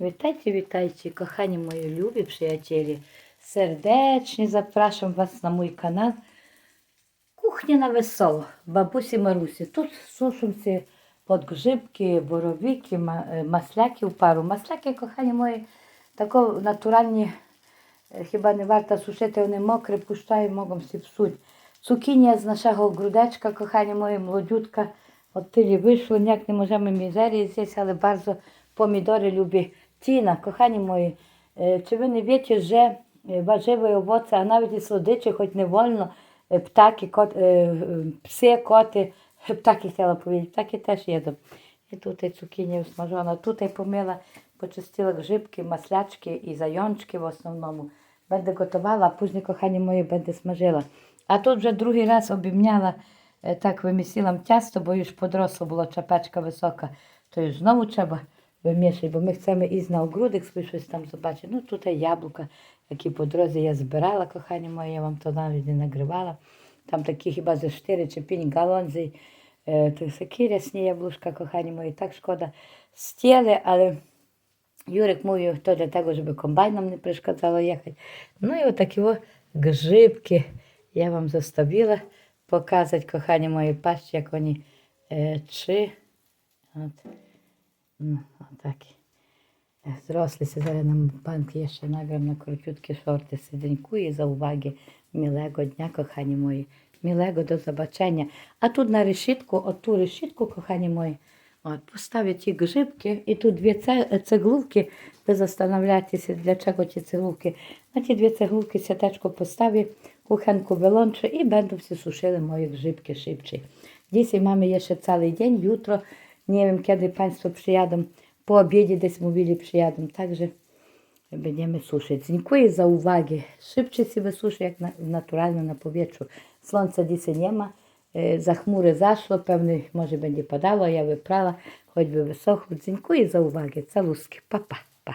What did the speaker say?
Witajcie, witajcie, kochani moi lubi przyjaciele. Serdecznie zapraszam Was na mój kanał Kuchnia na wesoło, бабусі Марусі. Тут сушимося подгрибки, боровики, е, масляки в пару. Масляки, кохані мої, тако натуральні, е, хіба не варто сушити, вони мокрі, пущаю, можемо всі псуть. Цукінія з нашого грудечка, кохані мої, молодютка, от тилі вийшло, ніяк не можемо мізерії з'їсти, але bardzo помідори любі. Тіна, кохані мої, е, чи ви не wiecie, że е, warzywa, owoce, a nawet i słodycze, choć nie wolno, e, ptaki, kot, e, e, psy, koty, ptaki chciała powiedzieć, ptaki też jedzą. I tutaj cukinia usmażona, tutaj pomyła, poczyściła grzybki, maslячки i zajączki w основному. Będę gotowała, a później, kochani moje, będę smażyła. A тут вже другий раз обімняла, е, так вимісила тісто, бо już подросла була чапечка висока, то już знову треба вимішати, бо ми хочемо із на огрудик свій щось там побачити. Ну, тут яблука, які по дорозі я збирала, кохані мої, я вам то навіть не нагривала. Там такі хіба за 4 чи 5 галонзій. Е, такі рясні яблушка, кохані мої, так шкода стіли, але Юрик мовив, то для того, щоб комбайном не перешкоджало їхати. Ну і отакі о грибки я вам заставила показати, кохані мої, пащі, як вони е, чи. От. Ну, отакі. Е, Зрослися зараз банк є ще награм на коротюткі шорти. Сиденькує за уваги. Мілего дня, кохані мої. Мілего до забачення. А тут на решітку, оту решітку, кохані мої, от, поставлю ті грибки, і тут дві це- цеглувки, ви застановляєтеся, для чого ті цеглувки. На ті дві цеглувки сятечко поставлю, кухонку вилончу і będą всі сушили мої грибки szybciej. Dzisiaj mamy jeszcze cały dzień, jutro nie wiem kiedy Państwo przyjadą, po obiedzie gdzieś mówili przyjadą, także będziemy suszyć. Dziękuję za uwagę. Szybciej się wysuszy jak na, naturalnie na powietrzu. Słońca dzisiaj nie ma, e, za chmury zaszło, pewnie może będzie padało, ja wyprala, choćby wysохło. Dziękuję za uwagę. Caluski, papa. Pa.